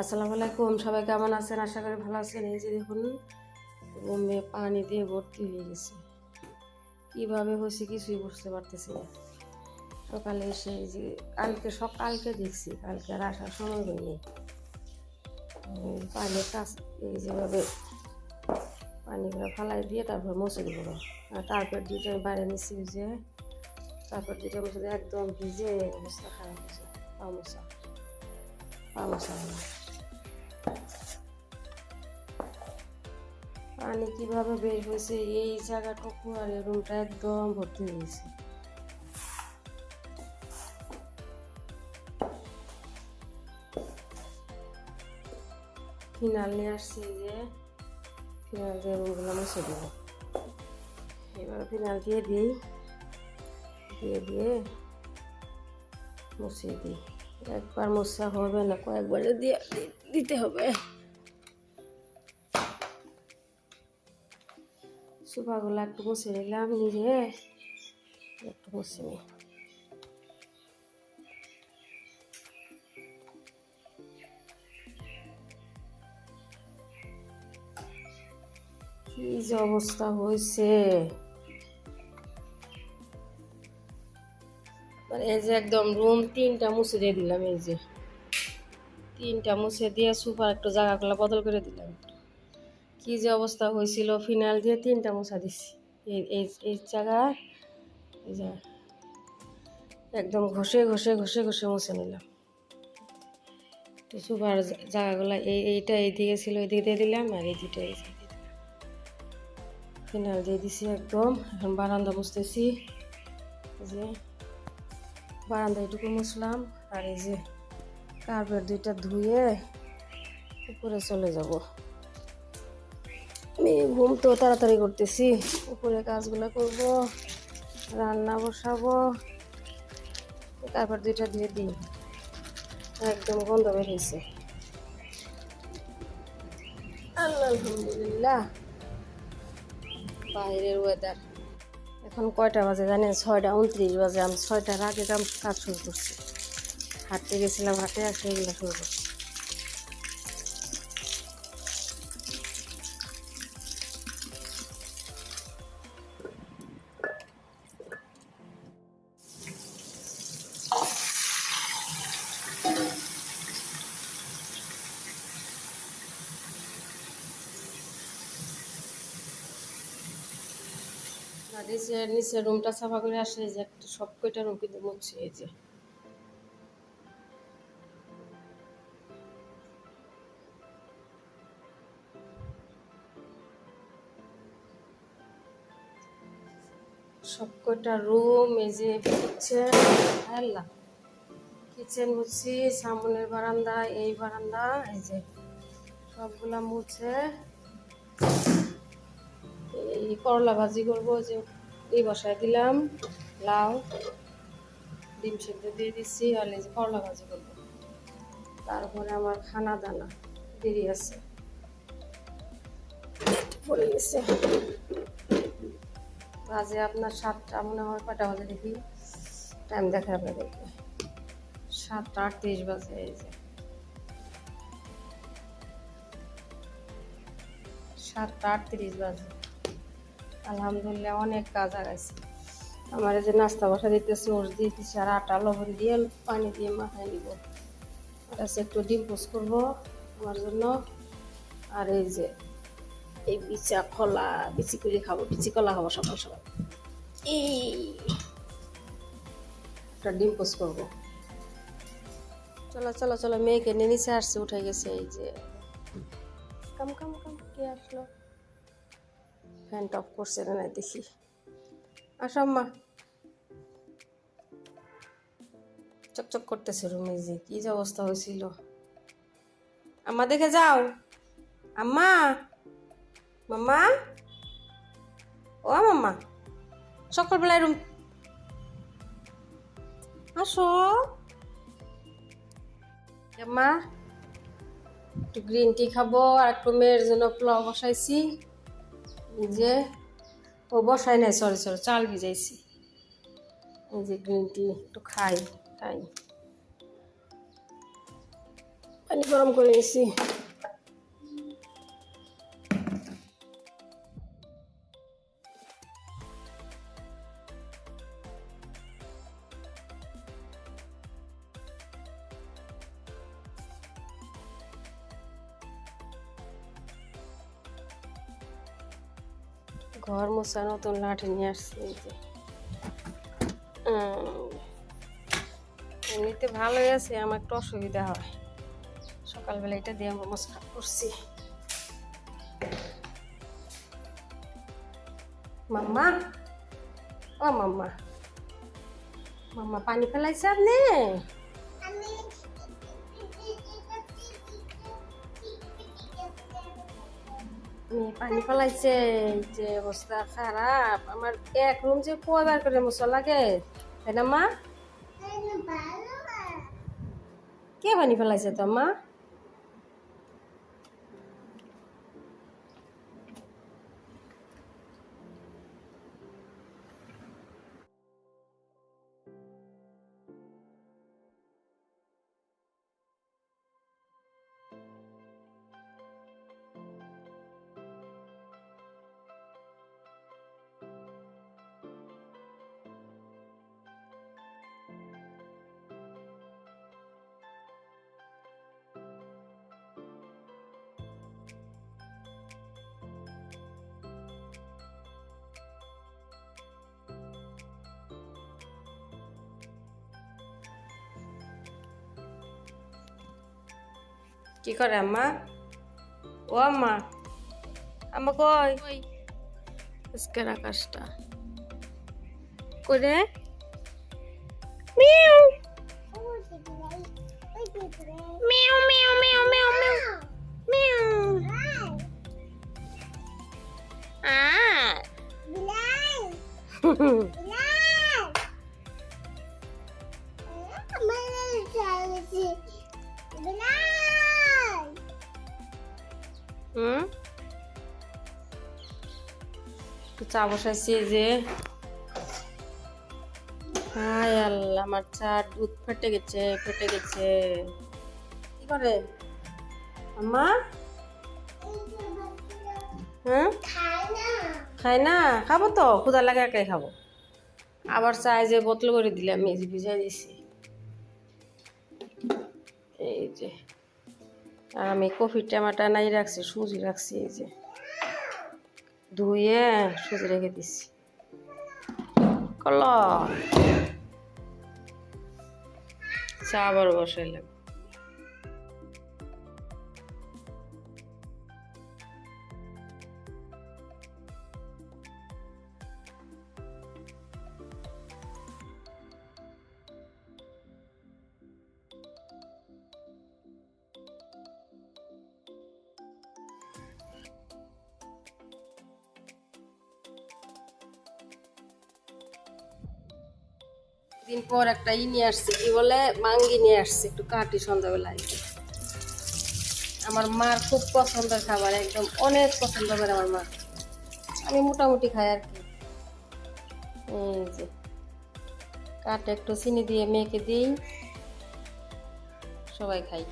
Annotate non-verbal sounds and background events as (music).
আসসালামু আলাইকুম, সবাই কেমন আছেন? আশা করি ভালো আছেন। এই যে দেখুন, রুমে পানি দিয়ে ভর্তি হয়ে গেছে। কীভাবে হয়েছে কিছুই বুঝতে পারতেছি না। সকালে এসে এই যে কালকে সকালকে দেখছি, কালকে আর আসার সময় হয়নি। পানির কাজ এই যেভাবে পানিগুলো ফালাই দিয়ে তারপর মুছে দিব। আর তারপর আমি বাইরে নিচ্ছি যে, তারপর দুইটা মুছে একদম ভিজে অবস্থা খারাপ হয়েছে। পা মোছা পা মোছা হলো। পানি কীভাবে বের হয়েছে, এই জায়গাটুকু আর এই রুমটা একদম ভর্তি হয়েছে ফিনাল নিয়ে আসছি যে, ফিনাল দিয়ে রুমগুলো মুছে দেবো এবার ফিনাল দিয়ে দিই, দিয়ে দিয়ে মুছিয়ে দিই। একবার মোছা হবে না, কয়েকবারে দিয়ে দিতে হবে। সুপাগুলো একটু মুছে নিলাম নিজে একটু মুছে নিই। কি যে অবস্থা হয়েছে? মানে এই যে একদম রুম তিনটা মুছে দিয়ে দিলাম, এই যে। তিনটা মুছে দিয়ে সুপার একটু জায়গাগুলো বদল করে দিলাম। কি যে অবস্থা হয়েছিল ফিনাল দিয়ে তিনটা মোছা দিছি। এই এই এই একদম ঘষে ঘষে ঘষে ঘষে মুছে নিলাম। তো সুপার জায়গাগুলো এই, এইটা এইদিকে ছিল, এইদিকে দিয়ে দিলাম আর এই দুটো এই ফিনাল দিয়ে দিছি একদম, এখন বারান্দা মুছতেছি। যে বারান্দা এটুকু মুছলাম আর এই যে কার্পেট দুইটা ধুয়ে উপরে চলে যাব। ঘুম তো তাড়াতাড়ি করতেছি। উপরে কাজগুলো করব, রান্না বসাবো। তারপর দুইটা ধুয়ে দিই। একদম গন্ধ বের হয়েছে আলহামদুলিল্লাহ। বাইরের ওয়েদার এখন কয়টা বাজে জানেন? ছয়টা উনত্রিশ বাজে। আমি ছয়টার আগে কাজ শুরু করছি। হাঁটতে গেছিলাম হাঁটে আসে এগুলো শুরু করছি। সাফা করে আসে যে একটা সব কয়টা রুম এই যে। রুম এই যে কিচেন মুছছি সামনের বারান্দা, এই বারান্দা, এই যে সবগুলা মুছে। এই করলা ভাজি করব যে এই বসায় দিলাম, লাউ, ডিম সেদ্ধ দিয়ে দিচ্ছি আর এই যে করলা ভাজি করব। তারপরে আমার খানা দানা দেরি আছে। পড়ে গেছে। বাজে আপনার সাতটা, মনে হয় কটা বাজে দেখি? টাইম দেখা আপনাদেরকে। সাতটা আটত্রিশ বাজে, এই যে। সাতটা আটত্রিশ বাজে। আলহামদুলিল্লাহ, অনেক কাজ আগাইছে আমার যে নাস্তা বসা দিতেছে, ওর দিচ্ছি আর আটা, লবণ দিয়ে পানি দিয়ে মাথায় নিব। হচ্ছে একটু ডিম পোস্ট করব আমার জন্য। আর এই যে, এই বিচা খোলা বিচি করে খাব, বিচি কলা খাব সকাল সকাল। এই একটা ডিম পোস্ট করব। চলো চলো চলো, মেয়েকে নিয়ে নিচে আসছে, উঠে গেছে, এই যে। কাম কাম কাম, কে আসলো? ফ্যান অফ করছে না দেখি। আসো আম্মা। চকচক করতেছে রুমে যে, কি যে অবস্থা হয়েছিল। আম্মা, দেখে যাও। আম্মা। মাম্মা। ও, মাম্মা। সকালবেলায় রুম আসো। আম্মা, একটু গ্রিন টি খাব, আর একটু মেয়ের জন্য পোলাও বসাইছি। যে, ও বসাই নাই সরি সরি চাল ভিজাইছি। এই যে গ্রিন টি একটু খাই খাই। পানি গরম করে নিয়েছি ঘর মোছা, নতুন লাঠি নিয়ে আসছি এমনিতে ভালোই আছে, আমার একটু অসুবিধা হয়। সকালবেলা এটা দিয়ে আমরা মশলা করছি। মাম্মা? ও মাম্মা। মাম্মা, পানি ফেলাইছে আপনি? পানি ফেলাইছে যে অবস্থা খারাপ। আমার এক রুম যে কয়বার করে মশলা লাগে, তাই না মা? কে পানি ফেলাইছে তো মা? কি করে আম্মা ও আম্মা আম্মা কই আজকের আকাশটা করে mu mu mu mu mu mu mu আ (laughs) হুম? চা বসাইছি যে। হায় আল্লাহ, আমার চা দুধ ফেটে গেছে ফেটে গেছে। কি করে? আম্মা? হ্যাঁ? খাই না। খাব তো ক্ষুদা লাগে একাই খাব। আবার চা, এই যে বোতল করে দিলাম, এই যে ভিজাই দিছি। এই যে। আর আমি কফির টামাটা নাই রাখছি, সুজি রাখছি এই যে। ধুয়ে সুজি রেখে দিছি কল চা আবার বসাইলাম। দিন পর একটা ই নিয়ে আসছে, কি বলে, মাঙ্গি নিয়ে আসছে, একটু কাটি সন্ধ্যাবেলায়। আমার মার খুব পছন্দের খাবার, একদম অনেক পছন্দ করে আমার মা। আমি মোটামুটি খাই আর কি। কাটে একটু চিনি দিয়ে মেখে দিই, সবাই খাই।